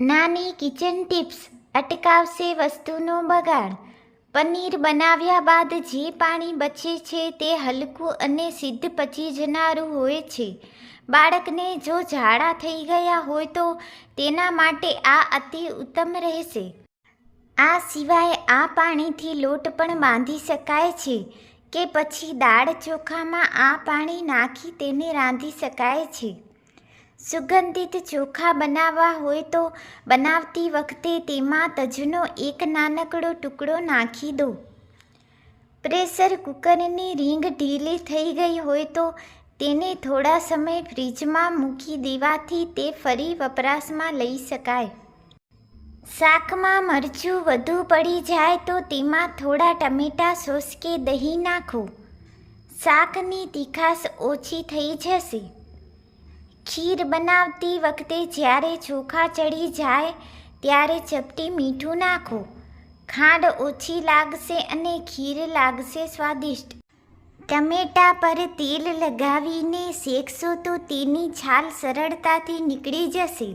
નાની kitchen tips અટકાવશે વસ્તુનો બગાડ. પનીર બનાવ્યા બાદ જે પાણી બચે છે તે હલકું અને સિદ્ધ પચી જનારું હોય છે. બાળકને જો ઝાડા થઈ ગયા હોય તો તેના માટે આ અતિ ઉત્તમ રહેશે. આ સિવાય આ પાણીથી લોટ પણ બાંધી શકાય છે કે પછી દાળ ચોખામાં આ પાણી નાખી તેને રાંધી શકાય છે. સુગંધિત ચોખા બનાવવા હોય તો બનાવતી વખતે તેમાં તજનો એક નાનકડો ટુકડો નાખી દો. પ્રેશર કુકરની રીંગ ઢીલી થઈ ગઈ હોય તો તેને થોડા સમય ફ્રીજમાં મૂકી દેવાથી તે ફરી વપરાશમાં લઈ શકાય. શાકમાં મરચું વધુ પડી જાય તો તેમાં થોડા ટમેટા સોસ કે દહીં નાખો. શાકની તીખાશ ઓછી થઈ જશે. ખીર બનાવતી વખતે જ્યારે ચોખા ચડી જાય, ત્યારે ચપટી મીઠું નાખો. ખાંડ ઓછી લાગશે અને ખીર લાગશે સ્વાદિષ્ટ. ટમેટા પર તેલ લગાવીને શેકશો તો તેની છાલ સરળતાથી નીકળી જશે.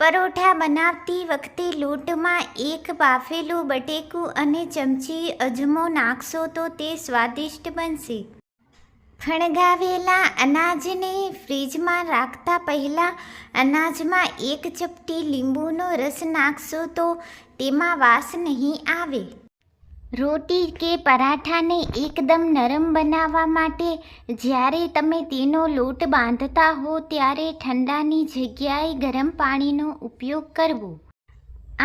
પરોઠા બનાવતી વખતે લોટમાં એક બાફેલું બટેકું અને ચમચી અજમો નાખશો તો તે સ્વાદિષ્ટ બનશે. ફણગાવેલા અનાજને ફ્રીજમાં રાખતા પહેલાં અનાજમાં એક ચપટી લીંબુનો રસ નાખશો તો તેમાં વાસ નહીં આવે. રોટી કે પરાઠાને એકદમ નરમ બનાવવા માટે જ્યારે તમે તેનો લોટ બાંધતા હો ત્યારે ઠંડાની જગ્યાએ ગરમ પાણીનો ઉપયોગ કરવો.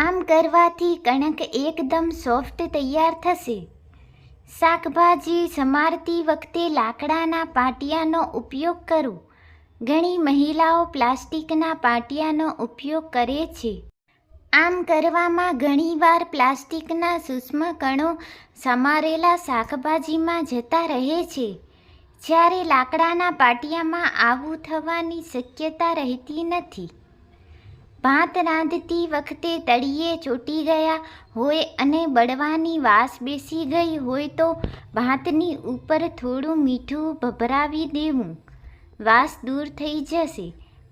આમ કરવાથી કણક એકદમ સોફ્ટ તૈયાર થશે. શાકભાજી સમારતી વખતે લાકડાના પાટિયાનો ઉપયોગ કરો. ઘણી મહિલાઓ પ્લાસ્ટિકના પાટિયાનો ઉપયોગ કરે છે. આમ કરવામાં ઘણીવાર પ્લાસ્ટિકના સૂક્ષ્મ કણો સમારેલા શાકભાજીમાં જતા રહે છે. જ્યારે લાકડાના પાટિયામાં આવું થવાની શક્યતા રહેતી નથી. ભાત રાંધતી વખતે તળીએ ચોટી ગયા હોય અને બળવાની વાસ બેસી ગઈ હોય તો ભાતની ઉપર થોડું મીઠું ભભરાવી દેવું. વાસ દૂર થઈ જશે,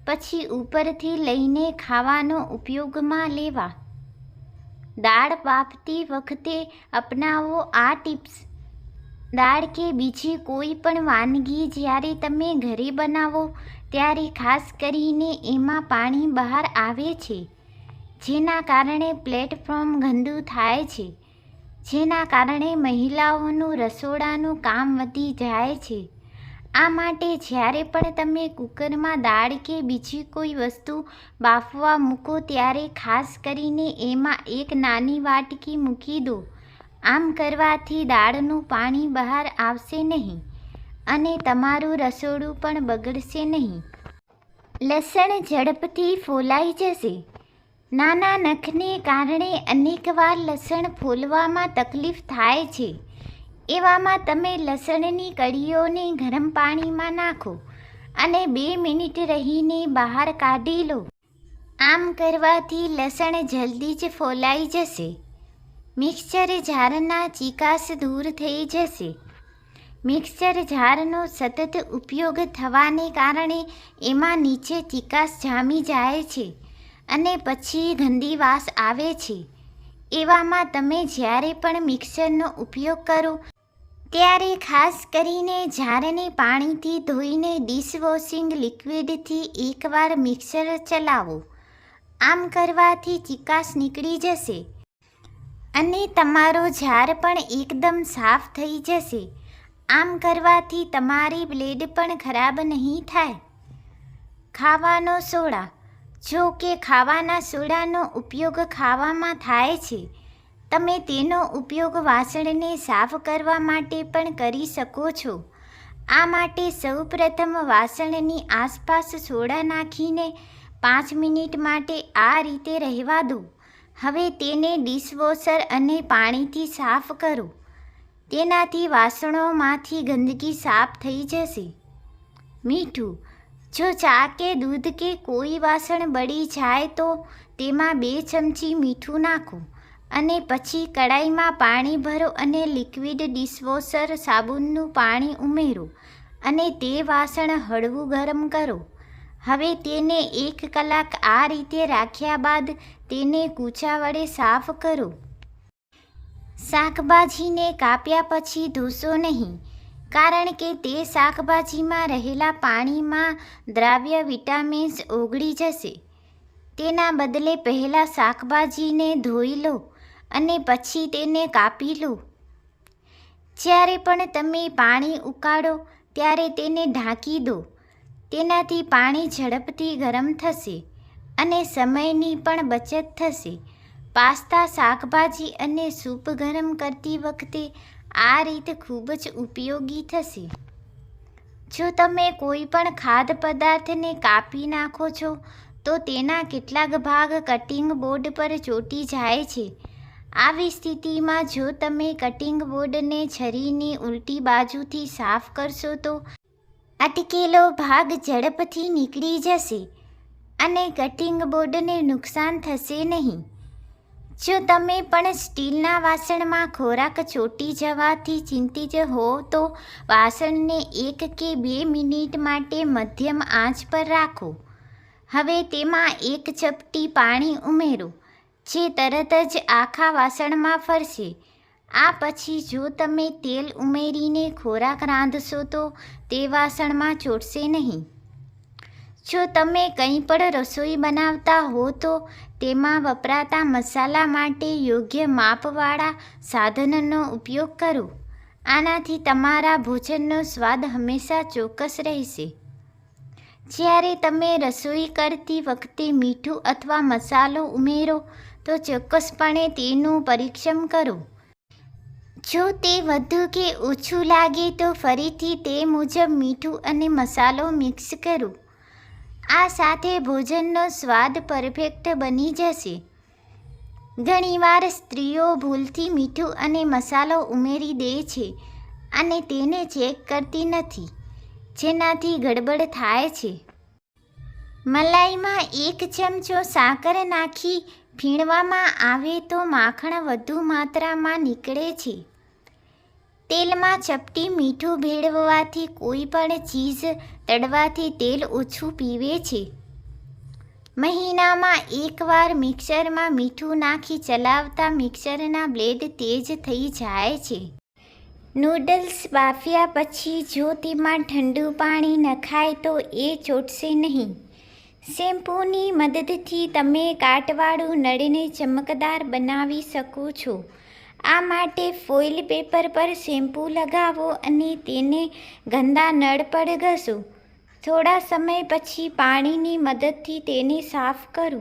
પછી ઉપરથી લઈને ખાવાનો ઉપયોગમાં લેવા. દાળ બાફતી વખતે અપનાવો આ ટિપ્સ. દાળ કે બીજી કોઈ પણ વાનગી જ્યારે તમે ઘરે બનાવો ત્યારે ખાસ કરીને એમાં પાણી બહાર આવે છે, જેના કારણે પ્લેટફોર્મ ગંદુ થાય છે, જેના કારણે મહિલાઓનું રસોડાનું કામ વધી જાય છે. આ માટે જ્યારે પણ તમે કુકરમાં દાળ કે બીજી કોઈ વસ્તુ બાફવા મૂકો ત્યારે ખાસ કરીને એમાં એક નાની વાટકી મૂકી દો. આમ કરવાથી દાળનું પાણી બહાર આવશે નહીં. અને તમારું રસોડું પણ બગડશે નહીં. લસણ ઝડપથી ફોલાઈ જશે. નાના નખને કારણે અનેકવાર લસણ ફોલવામાં તકલીફ થાય છે. એવામાં તમે લસણની કળીઓને ગરમ પાણીમાં નાખો અને બે મિનિટ રહીને બહાર કાઢી લો. આમ કરવાથી લસણ જલ્દી જ ફોલાઈ જશે. મિક્સર જારના ચીકાશ દૂર થઈ જશે. મિક્સચર જારનો સતત ઉપયોગ થવાને કારણે એમાં નીચે ચિકાસ જામી જાય છે અને પછી ગંદી વાસ આવે છે. એવામાં તમે જ્યારે પણ મિક્સરનો ઉપયોગ કરો, ત્યારે ખાસ કરીને જારને પાણીથી ધોઈને ડિશવોશિંગ લિક્વિડથી એકવાર મિક્સર ચલાવો. આમ કરવાથી ચિકાસ નીકળી જશે અને તમારો જાર પણ એકદમ સાફ થઈ જશે. આમ કરવાથી તમારી બ્લેડ પણ ખરાબ નહીં થાય. ખાવાનો સોડા. જો કે ખાવાના સોડાનો ઉપયોગ ખાવામાં થાય છે. તમે તેનો ઉપયોગ વાસણને સાફ કરવા માટે પણ કરી શકો છો. આ માટે સૌપ્રથમ વાસણની આસપાસ સોડા નાખીને પાંચ મિનિટ માટે આ રીતે રહેવા દો. હવે તેને ડિશવોશર અને પાણીથી સાફ કરો. તેનાથી વાસણોમાંથી ગંદકી સાફ થઈ જશે. મીઠું, જો ચા કે દૂધ કે કોઈ વાસણ બળી જાય તો તેમાં બે ચમચી મીઠું નાખો અને પછી કડાઈમાં પાણી ભરો અને લિક્વિડ ડિશવોશર સાબુનનું પાણી ઉમેરો અને તે વાસણ હળવું ગરમ કરો. હવે તેને એક કલાક આ રીતે રાખ્યા બાદ તેને કૂચા વડે સાફ કરો. શાકભાજીને કાપ્યા પછી ધોશો નહીં, કારણ કે તે શાકભાજીમાં રહેલા પાણીમાં દ્રાવ્ય વિટામિન્સ ઓગળી જશે. તેના બદલે પહેલાં શાકભાજીને ધોઈ લો અને પછી તેને કાપી લો. જ્યારે પણ તમે પાણી ઉકાળો, ત્યારે તેને ઢાંકી દો. તેનાથી પાણી ઝડપથી ગરમ થશે અને સમયની પણ બચત થશે. પાસ્તા, શાકભાજી અને સૂપ ગરમ કરતી વખતે આ રીત ખૂબ જ ઉપયોગી થશે. જો તમે કોઈ પણ ખાદ્ય પદાર્થને કાપી નાખો છો, તો તેના કેટલાક ભાગ કટિંગ બોર્ડ પર ચોંટી જાય છે. આવી સ્થિતિમાં જો તમે કટિંગ બોર્ડને છરીની ઉલટી બાજુથી સાફ કરશો તો અટકેલો ભાગ ઝડપથી નીકળી જશે અને કટિંગ બોર્ડને નુકસાન થશે નહીં. જો તમે પણ સ્ટીલના વાસણમાં ખોરાક ચોટી જવાથી ચિંતિત હો, તો વાસણને એક કે બે મિનિટ માટે મધ્યમ આંચ પર રાખો. હવે તેમાં એક ચપટી પાણી ઉમેરો, જે તરત જ આખા વાસણમાં ફરશે. આ પછી જો તમે તેલ ઉમેરીને ખોરાક રાંધશો, તો તે વાસણમાં ચોટશે નહીં. જો તમે કંઈ પણ રસોઈ બનાવતા હો, તો તેમાં વપરાતા મસાલા માટે યોગ્ય માપવાળા સાધનનો ઉપયોગ કરો. આનાથી તમારા ભોજનનો સ્વાદ હંમેશા ચોક્કસ રહેશે. જ્યારે તમે રસોઈ કરતી વખતે મીઠું અથવા મસાલો ઉમેરો, તો ચોક્કસપણે તેનું પરીક્ષણ કરો. જો તે વધુ કે ઓછું લાગે, તો ફરીથી તે મુજબ મીઠું અને મસાલો મિક્સ કરો. આ સાથે ભોજનનો સ્વાદ પરફેક્ટ બની જશે. ઘણીવાર સ્ત્રીઓ ભૂલથી મીઠું અને મસાલો ઉમેરી દે છે અને તેને ચેક કરતી નથી, જેનાથી ગડબડ થાય છે. મલાઈમાં એક ચમચો સાકર નાખી ફીણવામાં આવે તો માખણ વધુ માત્રામાં નીકળે છે. તેલમાં ચપટી મીઠું ભેળવવાથી કોઈ પણ ચીઝ તળવાથી તેલ ઓછું પીવે છે. મહિનામાં એકવાર મિક્સરમાં મીઠું નાખી ચલાવતા મિક્સરના બ્લેડ તેજ થઈ જાય છે. નૂડલ્સ બાફ્યા પછી જો તેમાં ઠંડુ પાણી નખાય તો એ ચોટશે નહીં. શેમ્પૂની મદદથી તમે કાટવાળું નળને ચમકદાર બનાવી શકો છો. આ માટે ફોઇલ પેપર પર શેમ્પૂ લગાવો અને તેને ગંદા નળ પર ઘસો. થોડા સમય પછી પાણીની મદદથી તેને સાફ કરો.